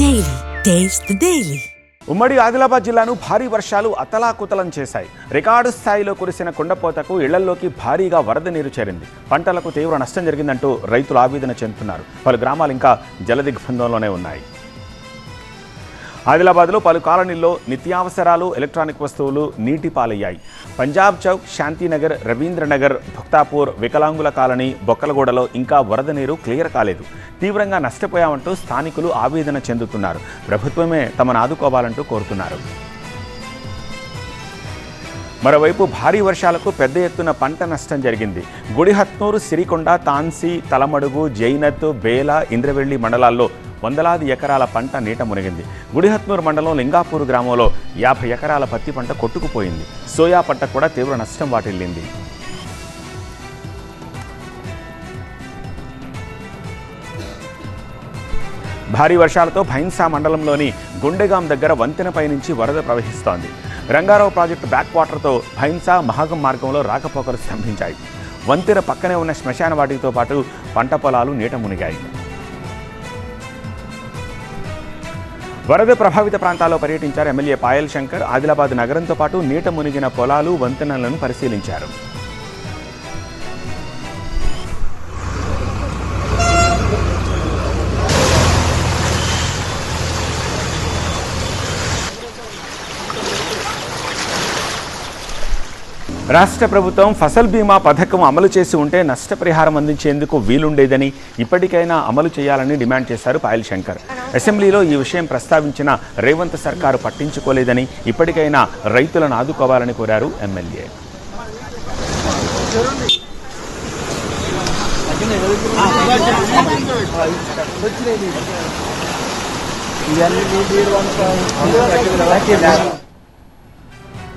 Daily taste the ఉమ్మడి ఆదిలాబాద్ జిల్లాను భారీ వర్షాలు అతలాకుతలం చేశాయి. రికార్డు స్థాయిలో కురిసిన కుండపోతకు ఇళ్ళల్లోకి భారీగా వరద నీరు చేరింది. పంటలకు తీవ్ర నష్టం జరిగిందంటూ రైతులు ఆవేదన చెందుతున్నారు. పలు గ్రామాలు ఇంకా జలదిగ్బంధంలోనే ఉన్నాయి. ఆదిలాబాద్లో పలు కాలనీల్లో నిత్యావసరాలు ఎలక్ట్రానిక్ వస్తువులు నీటి పాలయ్యాయి పంజాబ్ చౌక్ శాంతినగర్ రవీంద్రనగర్ భక్తాపూర్ వికలాంగుల కాలనీ బొక్కలగూడలో ఇంకా వరద నీరు క్లియర్ కాలేదు. తీవ్రంగా నష్టపోయామంటూ స్థానికులు ఆవేదన చెందుతున్నారు. ప్రభుత్వమే తమను ఆదుకోవాలంటూ కోరుతున్నారు. మరోవైపు భారీ వర్షాలకు పెద్ద ఎత్తున పంట నష్టం జరిగింది. గుడిహత్నూరు సిరికొండ తాన్సీ తలమడుగు జైనత్ బేల ఇంద్రవెల్లి మండలాల్లో వందలాది ఎకరాల పంట నీట మునిగింది. గుడిహత్నూరు మండలం లింగాపూర్ గ్రామంలో యాభై ఎకరాల పత్తి పంట కొట్టుకుపోయింది. సోయా పంట కూడా తీవ్ర నష్టం వాటిల్లింది. భారీ వర్షాలతో భైన్సా మండలంలోని గుండెగాం దగ్గర వంతెనపై నుంచి వరద ప్రవహిస్తోంది. రంగారావు ప్రాజెక్టు బ్యాక్ వాటర్తో భైన్సా మహాగం మార్గంలో రాకపోకలు స్తంభించాయి. వంతెన పక్కనే ఉన్న శ్మశాన వాటితో పాటు పంట పొలాలు నీట మునిగాయి. వరద ప్రభావిత ప్రాంతాల్లో పర్యటించారు ఎమ్మెల్యే పాయల్ శంకర్. ఆదిలాబాద్ నగరంతో పాటు నీట మునిగిన పొలాలు వంతెనలను పరిశీలించారు. రాష్ట్ర ప్రభుత్వం ఫసల్ బీమా పథకం అమలు చేసి ఉంటే నష్టపరిహారం అందించేందుకు వీలుండేదని ఇప్పటికైనా అమలు చేయాలని డిమాండ్ చేశారు పాయల్ శంకర్. అసెంబ్లీలో ఈ విషయం ప్రస్తావించిన రేవంత్ సర్కారు పట్టించుకోలేదని ఇప్పటికైనా రైతులను ఆదుకోవాలని కోరారు ఎమ్మెల్యే. ఇవన్నీ